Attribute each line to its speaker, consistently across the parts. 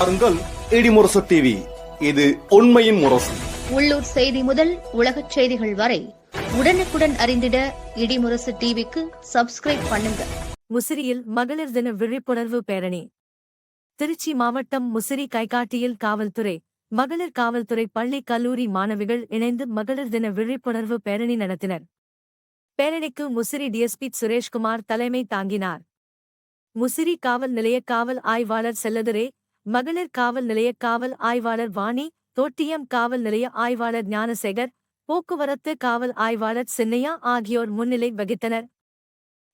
Speaker 1: பாருங்கள் இடிமுரசு டிவி இது உண்மையின் முரசு.
Speaker 2: உள்ளூர் செய்தி முதல் உலகச் செய்திகள் வரை உடனுக்குடன் அறிந்திட இடிமுரசு டிவிக்கு சப்ஸ்கிரைப் பண்ணுங்க.
Speaker 3: முசிறியில் மகளிர் தின விழிப்புணர்வு பேரணி. திருச்சி மாவட்டம் முசிறி கைகாட்டியில் காவல்துறை மகளிர் காவல்துறை பள்ளி கல்லூரி மாணவிகள் இணைந்து மகளிர் தின விழிப்புணர்வு பேரணி நடத்தினர். பேரணிக்கு முசிறி டிஎஸ்பி சுரேஷ்குமார் தலைமை தாங்கினார். முசிறி காவல் நிலைய காவல் ஆய்வாளர் செல்லதுரே மகளிர் காவல் நிலைய காவல் ஆய்வாளர் வாணி தோட்டியம் காவல் நிலைய ஆய்வாளர் ஞானசேகர் போக்குவரத்து காவல் ஆய்வாளர் சின்னையா ஆகியோர் முன்னிலை வகித்தனர்.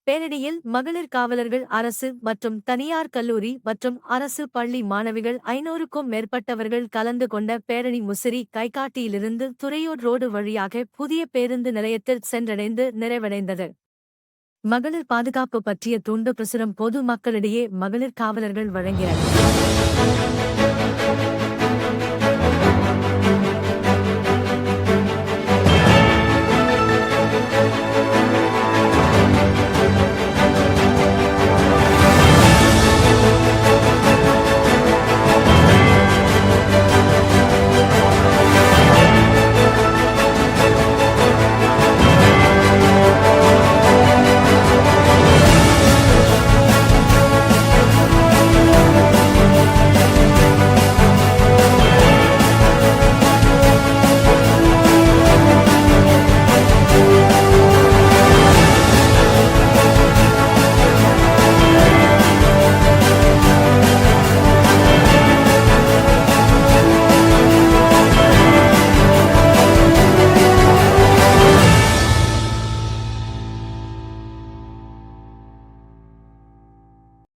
Speaker 3: பேரணியில் மகளிர் காவலர்கள் அரசு மற்றும் தனியார் கல்லூரி மற்றும் அரசு பள்ளி மாணவிகள் ஐநூறுக்கும் மேற்பட்டவர்கள் கலந்து கொண்ட பேரணி முசிறி கைகாட்டியிலிருந்து துறையூர் ரோடு வழியாக புதிய பேருந்து நிலையத்தில் சென்றடைந்து நிறைவடைந்தது. மகளிர் பாதுகாப்பு பற்றிய துண்டு பிரசுரம் பொது மக்களிடையே மகளிர் காவலர்கள் வழங்கினர்.